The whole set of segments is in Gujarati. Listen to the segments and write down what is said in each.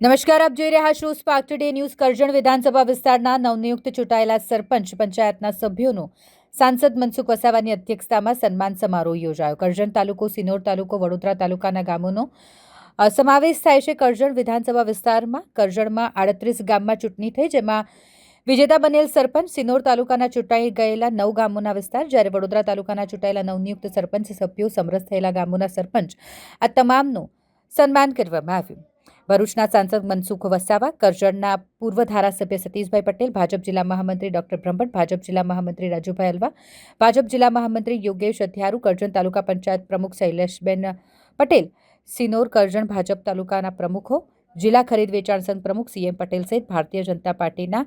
નમસ્કાર, આપ જોઈ રહ્યા છો સ્પાર્ક ટુડે ન્યૂઝ કરજણ વિધાનસભા વિસ્તારના નવનિયુક્ત ચૂંટાયેલા સરપંચ પંચાયતના સભ્યોનું સાંસદ મનસુખ વસાવાની અધ્યક્ષતામાં સન્માન સમારોહ યોજાયો. કરજણ તાલુકો, સિનોર તાલુકો, વડોદરા તાલુકાના ગામોનો સમાવેશ થાય છે કરજણ વિધાનસભા વિસ્તારમાં. કરજણમાં આડત્રીસ ગામમાં ચૂંટણી થઈ, જેમાં વિજેતા બનેલ સરપંચ સિનોર તાલુકાના ચૂંટાઈ ગયેલા નવ ગામોના વિસ્તાર, જ્યારે વડોદરા તાલુકાના ચૂંટાયેલા નવનિયુક્ત સરપંચ સભ્યો સમરસ થયેલા ગામોના સરપંચ આ તમામનું સન્માન કરવામાં આવ્યું. ભરૂચના સાંસદ મનસુખ વસાવા, કરજણના પૂર્વ ધારાસભ્ય સતીશભાઈ પટેલ, ભાજપ જિલ્લા મહામંત્રી ડોક્ટર બ્રહ્મભટ્ટ ભાજપ જિલ્લા મહામંત્રી રાજુભાઈ અલવા ભાજપ જિલ્લા મહામંત્રી યોગેશ અધ્યારુ કરજણ તાલુકા પંચાયત પ્રમુખ શૈલેષબેન પટેલ, સિનોર કરજણ ભાજપ તાલુકાના પ્રમુખો, જિલ્લા ખરીદ વેચાણ સંઘ પ્રમુખ સીએમ પટેલ સહિત ભારતીય જનતા પાર્ટીના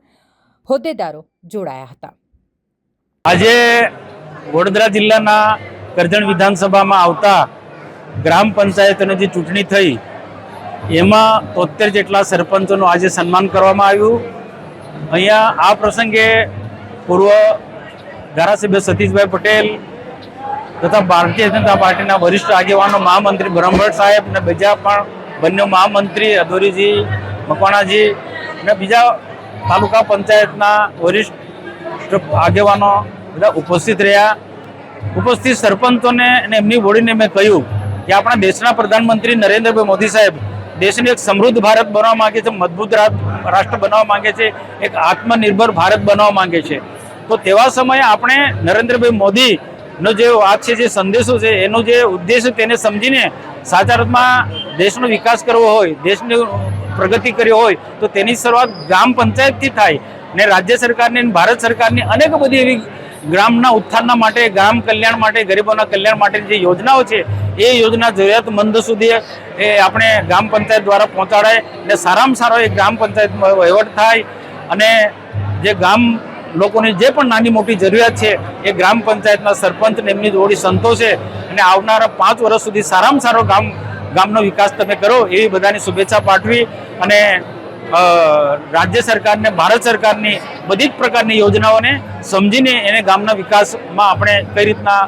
હોદ્દેદારો જોડાયા હતા. આજે વડોદરા જિલ્લાના કરજણ વિધાનસભામાં આવતા ગ્રામ પંચાયતની જે ચૂંટણી થઈ એમાં તોતેર જેટલા સરપંચોનું આજે સન્માન કરવામાં આવ્યું. અહીંયા આ પ્રસંગે પૂર્વ ધારાસભ્ય સતીશભાઈ પટેલ તથા ભારતીય જનતા પાર્ટીના વરિષ્ઠ આગેવાનો મહામંત્રી બ્રહ્મભટ્ટ સાહેબ અને બીજા પણ બંને મહામંત્રી અધોરીજી, મકવાણાજી અને બીજા તાલુકા પંચાયતના વરિષ્ઠ આગેવાનો બધા ઉપસ્થિત રહ્યા. ઉપસ્થિત સરપંચોને અને એમની બોડીને મેં કહ્યું કે આપણા દેશના પ્રધાનમંત્રી નરેન્દ્રભાઈ મોદી સાહેબ દેશને એક સમૃદ્ધ ભારત બનવા માંગે છે, મજબૂત રાષ્ટ્ર બનવા માંગે છે, એક આત્મનિર્ભર ભારત બનાવવા માંગે છે. તો તેવા સમયે આપણે નરેન્દ્રભાઈ મોદીનો જે વાત છે, જે સંદેશો છે, એનો જે ઉદ્દેશ તેને સમજીને સાચા અર્થમાં દેશનો વિકાસ કરવો હોય, દેશની પ્રગતિ કરી હોય, તો તેની શરૂઆત ગ્રામ પંચાયતથી થાય ને રાજ્ય સરકારની ભારત સરકારની અનેક બધી એવી ગ્રામના ઉત્થાનના માટે, ગ્રામ કલ્યાણ માટે, ગરીબોના કલ્યાણ માટેની જે યોજનાઓ છે એ યોજના જરૂરિયાતમંદ સુધી એ આપણે ગ્રામ પંચાયત દ્વારા પહોંચાડાય અને સારામાં સારો એ ગ્રામ પંચાયતમાં વહીવટ થાય અને જે ગામ લોકોની જે પણ નાની મોટી જરૂરિયાત છે એ ગ્રામ પંચાયતના સરપંચ ને એમની જોડી સંતોષે અને આવનારા પાંચ વર્ષ સુધી સારામાં સારો ગામ, ગામનો વિકાસ તમે કરો એવી બધાની શુભેચ્છા પાઠવી અને રાજ્ય સરકારને, ભારત સરકારની બધી જ પ્રકારની યોજનાઓને સમજીને એને ગામના વિકાસમાં આપણે કઈ રીતના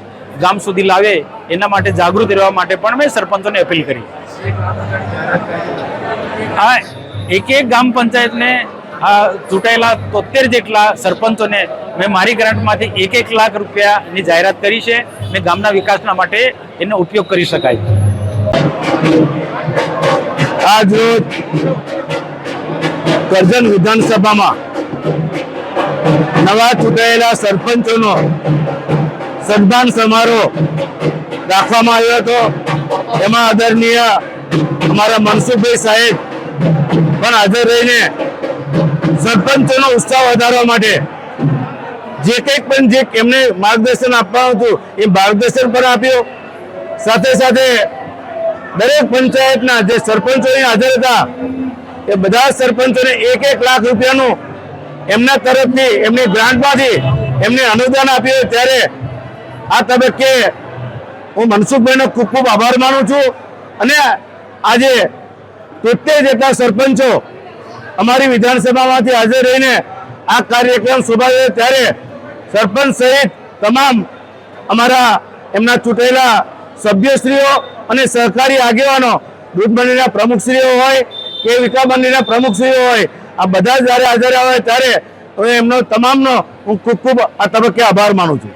ગામ સુધી લાવે, એના માટે જાગૃત રહેવા માટે પણ મેં સરપંચોને અપીલ કરી. હા, એક એક ગામ પંચાયતને આ ચૂંટાયેલા તોતેર જેટલા સરપંચોને મેં મારી ગ્રાન્ટમાંથી એક એક લાખ રૂપિયાની જાહેરાત કરી છે. ને ગામના વિકાસના માટે એનો ઉપયોગ કરી શકાય. આજ રોજ કરજણ વિધાનસભામાં નવા ચૂંટાયેલા સરપંચોનો સન્માન સમારોહ રાખવામાં આવ્યો હતો. એમાં આદરણીય અમારા મનસુખભાઈ સાહેબ પણ હાજર રહીને સરપંચોનો ઉત્સાહ વધારવા માટે જે કંઈક પણ જે એમને માર્ગદર્શન આપવાનું હતું એ માર્ગદર્શન પણ આપ્યું. સાથે સાથે દરેક પંચાયતના જે સરપંચો અહીં હાજર હતા, એ બધા સરપંચોને એક એક લાખ રૂપિયાનું એમના તરફથી એમની ગ્રાન્ટમાંથી એમને અનુદાન આપ્યું. ત્યારે આ તબક્કે હું મનસુખભાઈનો ખૂબ ખૂબ આભાર માનું છું. અને આજે તોતેર જેટલા સરપંચો અમારી વિધાનસભામાંથી હાજર રહીને આ કાર્યક્રમ શોભાયો ત્યારે સરપંચ સહિત તમામ અમારા એમના ચૂંટાયેલા સભ્યશ્રીઓ અને સહકારી આગેવાનો દૂધ મંડળીના પ્રમુખશ્રીઓ હોય કે વિકા મંડળીના પ્રમુખશ્રીઓ હોય, આ બધા જ જ્યારે હાજર આવે ત્યારે એમનો તમામનો હું ખૂબ ખૂબ આ તબક્કે આભાર માનું છું.